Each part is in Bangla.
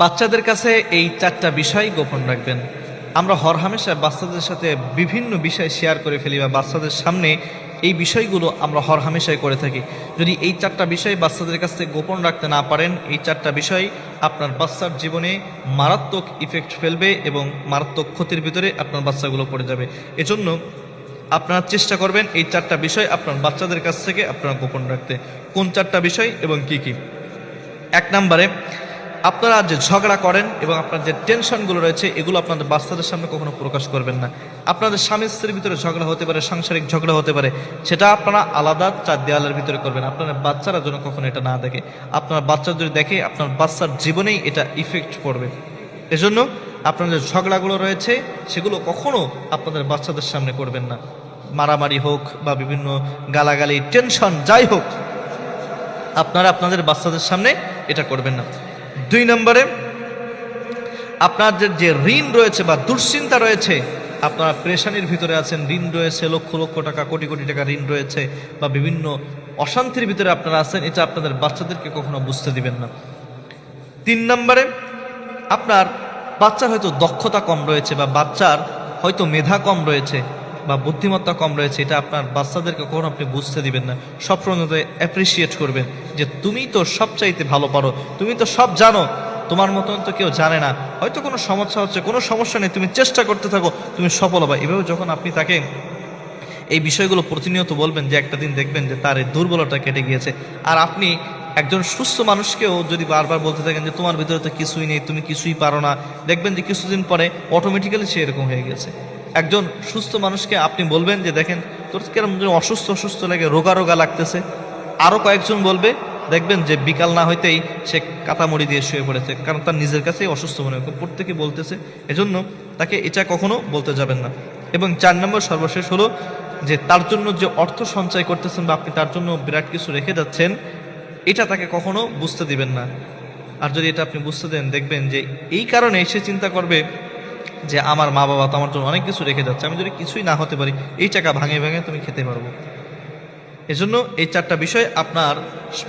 বাচ্চাদের কাছে এই চারটা বিষয় গোপন রাখবেন। আমরা হরহামেশা বাচ্চাদের সাথে বিভিন্ন বিষয় শেয়ার করে ফেলি বা বাচ্চাদের সামনে এই বিষয়গুলো আমরা হরহামেশাই করে থাকি। যদি এই চারটা বিষয় বাচ্চাদের কাছ থেকে গোপন রাখতে না পারেন, এই চারটা বিষয় আপনার বাচ্চার জীবনে মারাত্মক ইফেক্ট ফেলবে এবং মারাত্মক ক্ষতির ভিতরে আপনার বাচ্চাগুলো পড়ে যাবে। এজন্য আপনারা চেষ্টা করবেন এই চারটা বিষয় আপনার বাচ্চাদের কাছ থেকে আপনারা গোপন রাখতে। কোন চারটা বিষয় এবং কি কি? এক নম্বরে আপনারা যে ঝগড়া করেন এবং আপনার যে টেনশনগুলো রয়েছে, এগুলো আপনাদের বাচ্চাদের সামনে কখনো প্রকাশ করবেন না। আপনাদের স্বামী স্ত্রীর ভিতরে ঝগড়া হতে পারে, সাংসারিক ঝগড়া হতে পারে, সেটা আপনারা আলাদা চার দেওয়ালের ভিতরে করবেন। আপনার বাচ্চারা যেন কখনো এটা না দেখে। আপনার বাচ্চা যদি দেখে, আপনার বাচ্চার জীবনেই এটা ইফেক্ট পড়বে। এজন্য আপনার যে ঝগড়াগুলো রয়েছে, সেগুলো কখনো আপনাদের বাচ্চাদের সামনে করবেন না। মারামারি হোক বা বিভিন্ন গালাগালি, টেনশন, যাই হোক, আপনারা আপনাদের বাচ্চাদের সামনে এটা করবেন না। দুই নম্বরে আপনাদের যে ঋণ রয়েছে বা দুশ্চিন্তা রয়েছে, আপনারা প্রেশানির ভিতরে আছেন, ঋণ রয়েছে, লক্ষ লক্ষ টাকা, কোটি কোটি টাকা ঋণ রয়েছে, বা বিভিন্ন অশান্তির ভিতরে আপনারা আছেন, এটা আপনাদের বাচ্চাদেরকে কখনো বুঝতে দিবেন না। তিন নম্বরে, আপনার বাচ্চার হয়তো দক্ষতা কম রয়েছে, বা বাচ্চার হয়তো মেধা কম রয়েছে বা বুদ্ধিমত্তা কম রয়েছে, এটা আপনার বাচ্চাদেরকে কখনো আপনি বুঝতে দিবেন না। সবসময় অ্যাপ্রিসিয়েট করবেন যে তুমি তো সবচাইতে ভালো পারো, তুমি তো সব জানো, তোমার মতন তো কেউ জানে না। হয়তো কোনো সমস্যা হচ্ছে, কোনো সমস্যা নেই, তুমি চেষ্টা করতে থাকো, তুমি সফল হবে। এভাবে যখন আপনি তাকে এই বিষয়গুলো প্রতিনিয়ত বলবেন যে একটা দিন দেখবেন যে তার এই দুর্বলতা কেটে গিয়েছে, আর আপনি একজন সুস্থ মানুষকেও যদি বারবার বলতে থাকেন যে তোমার ভিতরে তো কিছুই নেই, তুমি কিছুই পারো না, দেখবেন যে কিছুদিন পরে অটোমেটিক্যালি সে এরকম হয়ে গেছে। একজন সুস্থ মানুষকে আপনি বলবেন যে, দেখেন, তোর কেরম অসুস্থ অসুস্থ লাগে রোগা রোগা লাগতেছে। আরও কয়েকজন বলবে, দেখবেন যে বিকাল না হইতেই সে কাতামুড়ি দিয়ে শুয়ে পড়েছে, কারণ তার নিজের কাছেই অসুস্থ মনে হয়। প্রত্যেকে বলতেছে, এজন্য তাকে এটা কখনো বলতে যাবেন না। এবং চার নম্বর সর্বশেষ হলো যে, তার জন্য যে অর্থ সঞ্চয় করতেছেন বা আপনি তার জন্য বিরাট কিছু রেখে যাচ্ছেন, এটা তাকে কখনো বুঝতে দিবেন না। আর যদি এটা আপনি বুঝতে দেন, দেখবেন যে, এই কারণে সে চিন্তা করবে যে আমার মা বাবা তো আমার জন্য অনেক কিছু রেখে যাচ্ছে, আমি যদি কিছুই না হতে পারি, এই টাকা ভাঙে ভাঙে তুমি খেতে পারব। এজন্য এই চারটা বিষয় আপনার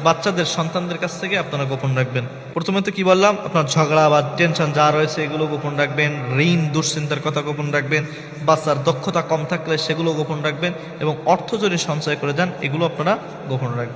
বাচ্চাদের, সন্তানদের কাছ থেকে আপনারা গোপন রাখবেন। প্রথমে তো কি বললাম, আপনার ঝগড়া বা টেনশন যা রয়েছে এগুলো গোপন রাখবেন, ঋণ, দুশ্চিন্তার কথা গোপন রাখবেন, বাচ্চার দক্ষতা কম থাকলে সেগুলো গোপন রাখবেন এবং অর্থ যদি সঞ্চয় করে যান এগুলো আপনারা গোপন রাখবেন।